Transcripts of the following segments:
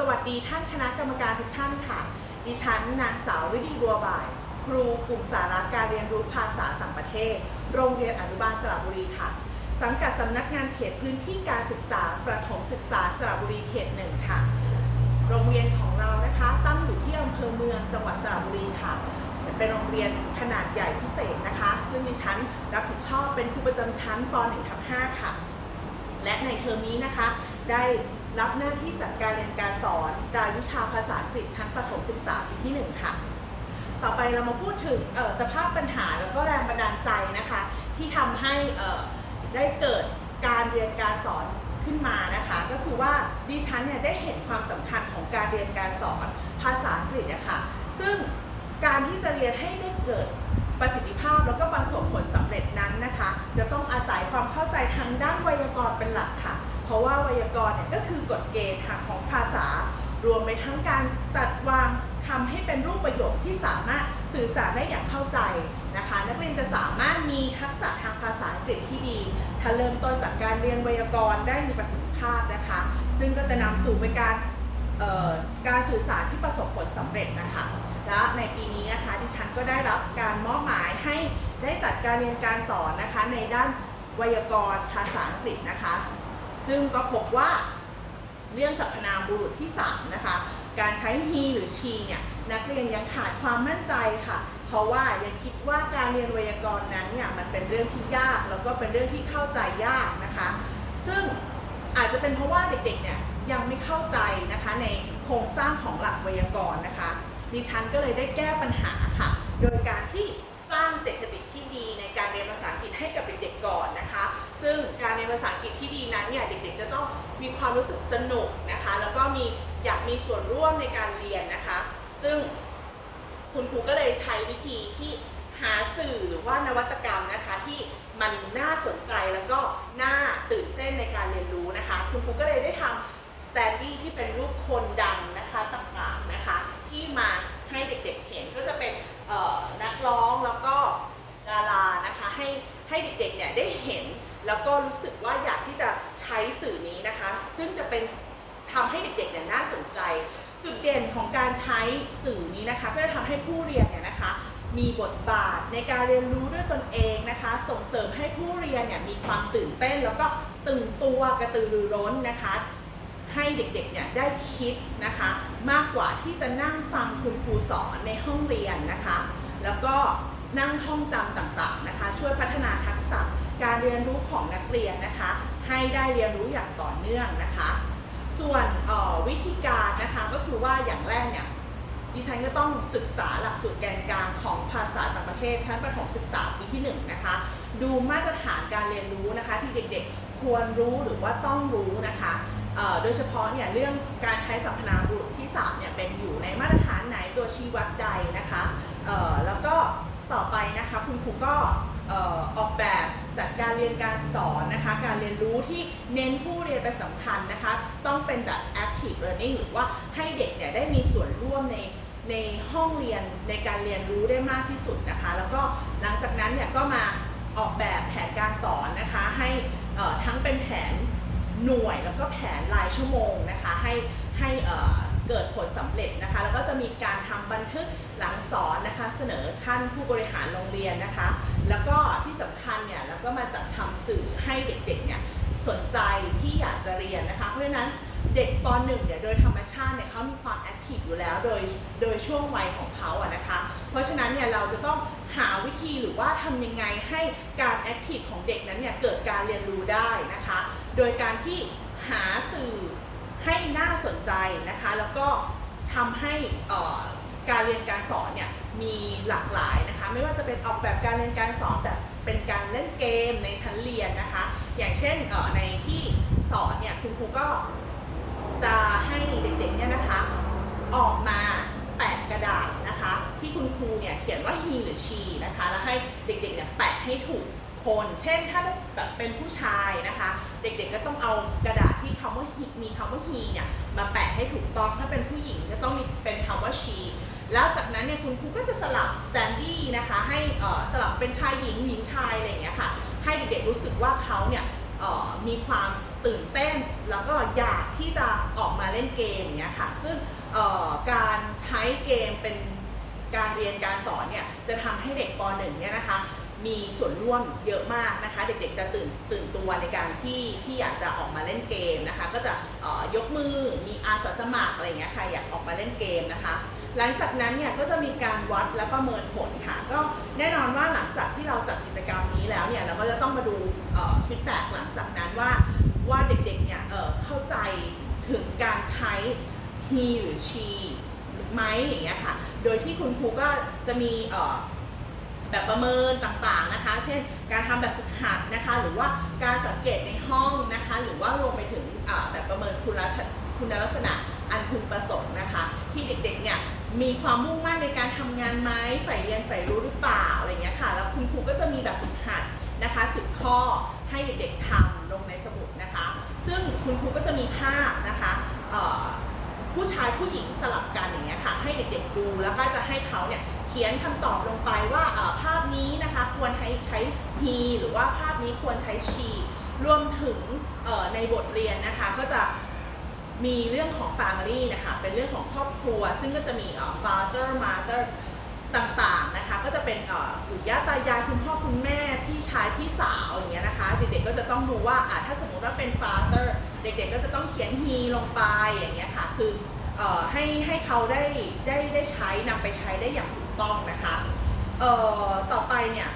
สวัสดีท่านคณะกรรมการทุกท่านค่ะ ดิฉันนางสาววิดีบัวบ่าย ครูกลุ่มสาระการเรียนรู้ภาษาต่างประเทศ โรงเรียนอนุบาลสระบุรีค่ะ สังกัดสำนักงานเขตพื้นที่การศึกษาประถมศึกษาสระบุรีเขตหนึ่งค่ะ โรงเรียนของเรานะคะตั้งอยู่ที่อำเภอเมืองจังหวัดสระบุรีค่ะ เป็นโรงเรียนขนาดใหญ่พิเศษนะคะ ซึ่งดิฉันรับผิดชอบเป็นครูประจำชั้นป .1 ทับ5ค่ะ และในเทอมนี้นะคะได้ รับหน้าที่จัดการเรียนการสอนรายวิชาภาษาอังกฤษชั้นประถมศึกษาปีที่ 1 ค่ะ ต่อไปเรามาพูดถึงสภาพปัญหาแล้วก็แรงบันดาลใจนะคะ ที่ทำให้ได้เกิดการเรียนการสอนขึ้นมานะคะ ก็คือว่าดิฉันเนี่ยได้เห็นความสำคัญของการเรียนการสอนภาษาอังกฤษนะคะซึ่งการที่จะเรียนให้ได้เกิดประสิทธิภาพแล้วก็ประสบผลสำเร็จนั้นนะคะ จะต้องอาศัยความเข้าใจทางด้านไวยากรณ์เป็นหลักค่ะ เพราะว่าไวยากรณ์เนี่ยก็คือกฎเกณฑ์ทางของภาษา รวมไปทั้งการจัดวางทำให้เป็นรูปประโยคที่สามารถสื่อสารได้อย่างเข้าใจนะคะ นักเรียนจะสามารถมีทักษะทางภาษาอังกฤษที่ดี ถ้าเริ่มต้นจากการเรียนไวยากรณ์ได้มีประสิทธิภาพนะคะ ซึ่งก็จะนำสู่ไปการการสื่อสารที่ประสบผลสำเร็จนะคะ และในปีนี้นะคะดิฉันก็ได้รับการมอบหมายให้ได้จัดการเรียนการสอนนะคะในด้านไวยากรณ์ภาษาอังกฤษนะคะ ซึ่งก็พบว่าเรื่องสรรพนามบุรุษที่ 3 นะคะ การใช้ he หรือ she เนี่ยนักเรียนยังขาดความมั่นใจค่ะ เพราะว่ายังคิดว่าการเรียนไวยากรณ์นั้นเนี่ยมันเป็นเรื่องที่ยากแล้วก็เป็นเรื่องที่เข้าใจยากนะคะ ซึ่งอาจจะเป็นเพราะว่าเด็กๆเนี่ยยังไม่เข้าใจนะคะในโครงสร้างของหลักไวยากรณ์นะคะดิฉันก็เลยได้แก้ปัญหาค่ะ โดยการที่สร้างเจตคติที่ดีในการเรียนภาษาอังกฤษให้กับเด็กๆก่อนนะคะ ซึ่งการเรียนภาษาอังกฤษที่ดีนั้นเนี่ยเด็กๆจะต้องมีความรู้สึกสนุกนะคะ แล้วก็มีอยากมีส่วนร่วมในการเรียนนะคะ ซึ่งคุณครูก็เลยใช้วิธีที่หาสื่อหรือว่านวัตกรรมนะคะที่มันน่าสนใจแล้วก็น่าตื่นเต้นในการเรียนรู้นะคะ คุณครูก็เลยได้ทำสแตนดี้ที่เป็นรูปคนดังนะคะต่างๆนะคะ ที่มาให้เด็กๆเห็นก็จะเป็นนักร้องแล้วก็ดารานะคะให้ให้เด็กๆเนี่ยได้เห็น แล้วก็รู้สึกว่าอยากที่จะใช้สื่อนี้นะคะ ซึ่งจะเป็นทำให้เด็กๆเนี่ยน่าสนใจ จุดเด่นของการใช้สื่อนี้นะคะก็จะทำให้ผู้เรียนเนี่ยนะคะ มีบทบาทในการเรียนรู้ด้วยตนเองนะคะ ส่งเสริมให้ผู้เรียนเนี่ยมีความตื่นเต้น แล้วก็ตื่นตัวกระตือรือร้นนะคะให้เด็กๆ เนี่ยได้คิดนะคะ มากกว่าที่จะนั่งฟังคุณครูสอนในห้องเรียนนะคะ แล้วก็นั่งท่องจำต่างๆนะคะ ช่วยพัฒนาทักษะ การเรียนรู้ของนักเรียนนะคะ ให้ได้เรียนรู้อย่างต่อเนื่องนะคะ ส่วนออวิธีการนะคะก็คือว่าอย่างแรกเนี่ยดิฉันก็ต้องศึกษาหลักสูตรแกนกลางของภาษาต่างประเทศชั้นประถมศึกษาปีที่1นงนะคะ ดูมาตรฐานการเรียนรู้นะคะ ที่เด็กๆควรรู้หรือว่าต้องรู้นะคะโดยเฉพาะเนี่ยเรื่องการใช้สรรพนามบุรุษที่3เนี่ยเป็นอยู่ในมาตรฐานไหนตัวชี้วัดใดนะคะแล้วก็ต่อไปนะคะคุณครูก็ออกแบบ การสอนนะคะ การเรียนรู้ที่เน้นผู้เรียนเป็นสำคัญนะคะ ต้องเป็นแบบ active learning หรือว่าให้เด็กเนี่ยได้มีส่วนร่วมในในห้องเรียนในการเรียนรู้ได้มากที่สุดนะคะ แล้วก็หลังจากนั้นเนี่ยก็มาออกแบบแผนการสอนนะคะ ให้ทั้งเป็นแผนหน่วยแล้วก็แผนรายชั่วโมงนะคะ ให้ให้ เกิดผลสำเร็จนะคะ แล้วก็จะมีการทำบันทึกหลังสอนนะคะ เสนอท่านผู้บริหารโรงเรียนนะคะ แล้วก็ที่สำคัญเนี่ยแล้วก็มาจัดทำสื่อให้เด็กๆเนี่ยสนใจที่อยากจะเรียนนะคะ เพราะฉะนั้นเด็กป .1 เนี่ยโดยธรรมชาติเนี่ยเขามีความแอคทีฟอยู่แล้วโดยโดยช่วงวัยของเขาอะนะคะ เพราะฉะนั้นเนี่ยเราจะต้องหาวิธีหรือว่าทำยังไงให้การแอคทีฟของเด็กนั้นเนี่ยเกิดการเรียนรู้ได้นะคะ โดยการที่หาสื่อ ให้น่าสนใจนะคะ แล้วก็ทำให้การเรียนการสอนเนี่ยมีหลากหลายนะคะ ไม่ว่าจะเป็นออกแบบการเรียนการสอนแบบเป็นการเล่นเกมในชั้นเรียนนะคะ อย่างเช่นในที่สอนเนี่ยคุณครูก็จะให้เด็กๆเนี่ยนะคะ ออกมาแปะกระดาษนะคะ ที่คุณครูเนี่ยเขียนว่า he หรือ she นะคะ แล้วให้เด็กๆเนี่ยแปะให้ถูก คนเช่นถ้าแบบเป็นผู้ชายนะคะ เด็กๆก็ต้องเอากระดาษที่คำว่ามีคำว่า he เนี่ยมาแปะให้ถูกต้องถ้าเป็นผู้หญิงก็ต้องมีเป็นคำว่า she แล้วจากนั้นเนี่ยคุณครูก็จะสลับ standee นะคะให้เอ่อสลับเป็นชายหญิงหญิงชายอะไรอย่างเงี้ยค่ะให้เด็กๆรู้สึกว่าเขาเนี่ยเอ่อมีความตื่นเต้น แล้วก็อยากที่จะออกมาเล่นเกมอย่างเงี้ยค่ะซึ่งเอ่อการใช้เกมเป็นการเรียนการสอนเนี่ยจะทำให้เด็กป .1 เนี่ยนะคะ มีส่วนร่วมเยอะมากนะคะ เด็กๆจะตื่นตื่นตัวในการที่ที่อยากจะออกมาเล่นเกมนะคะ ก็จะยกมือมีอาสาสมัครอะไรอย่างเงี้ยค่ะอยากออกมาเล่นเกมนะคะ หลังจากนั้นเนี่ยก็จะมีการวัดและประเมินผลค่ะ ก็แน่นอนว่าหลังจากที่เราจัดกิจกรรมนี้แล้วเนี่ยเราก็จะต้องมาดูฟีดแบ็กหลังจากนั้นว่าว่าเด็กๆเนี่ยเเข้าใจถึงการใช้ he หรือ she ไหมอย่างเงี้ยค่ะ โดยที่คุณครูก็จะมีเแบบประเมินต่างๆนะคะ เช่น การทำแบบฝึกหัดนะคะ หรือว่าการสังเกตในห้องนะคะ หรือว่ารวมไปถึงแบบประเมินคุณลักษณะคุณลักษณะอันพึงประสงค์นะคะ ที่เด็กๆเนี่ยมีความมุ่งมั่นในการทำงานไหมใฝ่เรียนใฝ่รู้หรือเปล่าอะไรเงี้ยค่ะ แล้วคุณครูก็จะมีแบบฝึกหัดนะคะสิบข้อให้เด็กๆทำลงในสมุดนะคะ ซึ่งคุณครูก็จะมีภาพนะคะผู้ชายผู้หญิงสลับกันอย่างเงี้ยค่ะ ให้เด็กๆดูแล้วก็จะให้เขาเนี่ย ขียนคำตอบลงไปว่าภาพนี้นะคะควรให้ใช้ he หรือว่าภาพนี้ควรใช้ she รวมถึงในบทเรียนนะคะก็จะมีเรื่องของ family นะคะเป็นเรื่องของครอบครัว ซึ่งก็จะมี father mother ต่างๆนะคะก็จะเป็นปู่ย่าตายายคุณพ่อคุณแม่ พี่ชายพี่สาวอย่างเงี้ยนะคะเด็กๆก็จะต้องดูว่าถ้าสมมติว่าเป็น father เด็กๆก็จะต้องเขียน he ลงไปอย่างเงี้ยค่ะคือ ให้ให้เขาได้ได้ได้ใช้นำไปใช้ได้อย่างถูกต้องนะคะเอ่อต่อไปเนี่ย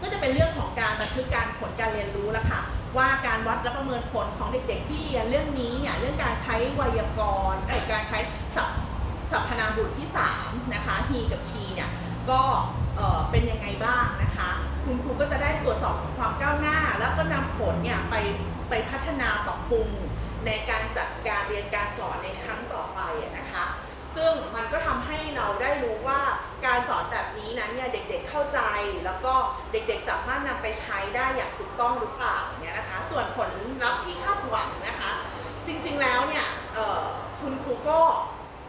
ก็จะเป็นเรื่องของการบันทึกการผลการเรียนรู้ล้วค่ะว่าการวัดและประเมินผลของเด็กๆ ที่เรียนเรื่องนี้เนี่ยเรื่องการใช้ไวยากรณ์เอ่อการใช้ศัพสรรพนามบุตรที่3นะคะ he กับ she เนี่ยก็เอ่อเป็นยังไงบ้างนะคะ คุณครูก็จะได้ตรวจสอบความก้าวหน้า แล้วก็นำผลเนี่ยไปไปพัฒนาปรับปรุงในการจัดการเรียนการสอนในครั้งต่อไปอะนะคะ ซึ่งมันก็ทำให้เราได้รู้ว่าการสอนแบบนี้นั้นเนี่ยเด็กๆเข้าใจ แล้วก็เด็กๆสามารถนำไปใช้ได้อย่างถูกต้องหรือเปล่าเนี่ยนะคะ ส่วนผลลัพธ์ที่คาดหวังนะคะ จริงๆแล้วเนี่ยคุณครูก็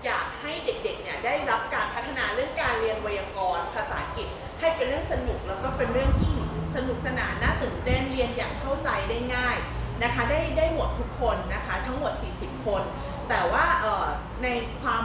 อยากให้เด็กๆเนี่ยได้รับการพัฒนาเรื่องการเรียนไวยากรณ์ภาษาอังกฤษ ให้เป็นเรื่องสนุกแล้วก็เป็นเรื่องที่สนุกสนานน่าตื่นเต้นเรียนอย่างเข้าใจได้ง่ายนะคะได้ได้หมดทุกคนนะคะทั้งหมด 40 คน แต่ว่าในความ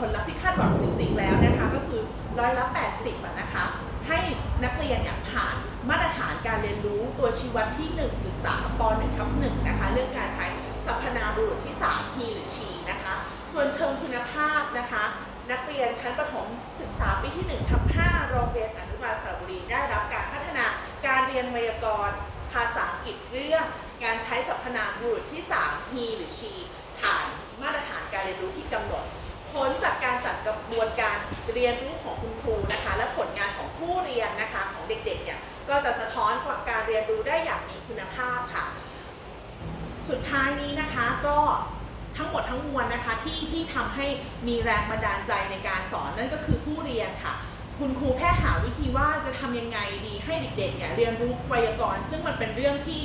ผลลัพธ์ที่คาดหวังจริง ๆ แล้วนะคะก็คือร้อยละ 80อะนะคะให้นักเรียนเนี่ยผ่านมาตรฐานการเรียนรู้ตัวชี้วัดที่ 1.3ป .1 ทับ1นะคะเรื่องการใช้สรรพนามบุรุษที่3 he หรือ she นะคะ ส่วนเชิงคุณภาพนะคะ นักเรียนชั้นประถมศึกษาปีที่1ทับ5โรงเรียนอนุบาลสระบุรีได้รับการพัฒนาการเรียนไวยากรณ์ภาษาอังกฤษเรื่องการใช้สรรพนามบุรุษที่3 he หรือ she ผ่านมาตรฐานการเรียนรู้ที่กำหนด ผลจากการจัดกระบวนการเรียนรู้ของคุณครูนะคะ และผลงานของผู้เรียนนะคะของเด็กๆเนี่ยก็จะสะท้อนกว่าการเรียนรู้ได้อย่างมีคุณภาพค่ะ สุดท้ายนี้นะคะก็ทั้งหมดทั้งมวลนะคะที่ที่ทำให้มีแรงบันดาลใจในการสอนนั่นก็คือผู้เรียนค่ะ คุณครูแค่หาวิธีว่าจะทำยังไงดีให้เด็กๆเนี่ยเรียนรู้ไวยากรณ์ซึ่งมันเป็นเรื่องที่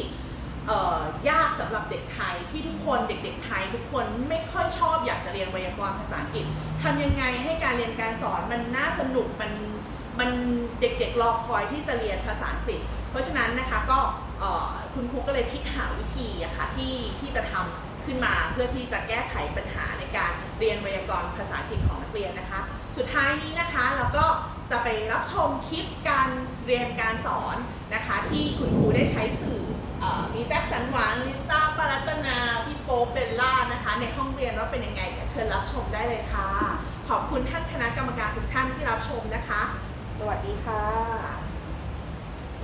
ยากสำหรับเด็กไทยที่ทุกคนเด็กๆไทย ทุกคนไม่ค่อยชอบอยากจะเรียนไวยากรณ์ภาษาอังกฤษทำยังไงให้การเรียนการสอนมันน่าสนุกมันมันเด็กๆรอคอยที่จะเรียนภาษาอังกฤษ เพราะฉะนั้นนะคะก็คุณครูก็เลยคิดหาวิธีอะค่ะที่ที่จะทำขึ้นมาเพื่อที่จะแก้ไขปัญหาในการเรียนไวยากรณ์ภาษาอังกฤษของนักเรียนนะคะ สุดท้ายนี้นะคะเราก็จะไปรับชมคลิปการเรียนการสอนนะคะ ที่คุณครูได้ใช้สื่อ มีแจ็คสันหวังลิซ่าปรัตนา พี่โป๊ปเบลล่านะคะ ในห้องเรียนว่าเป็นยังไงเชิญรับชมได้เลยค่ะ ขอบคุณท่านคณะกรรมการทุกท่านที่รับชมนะคะ สวัสดีค่ะ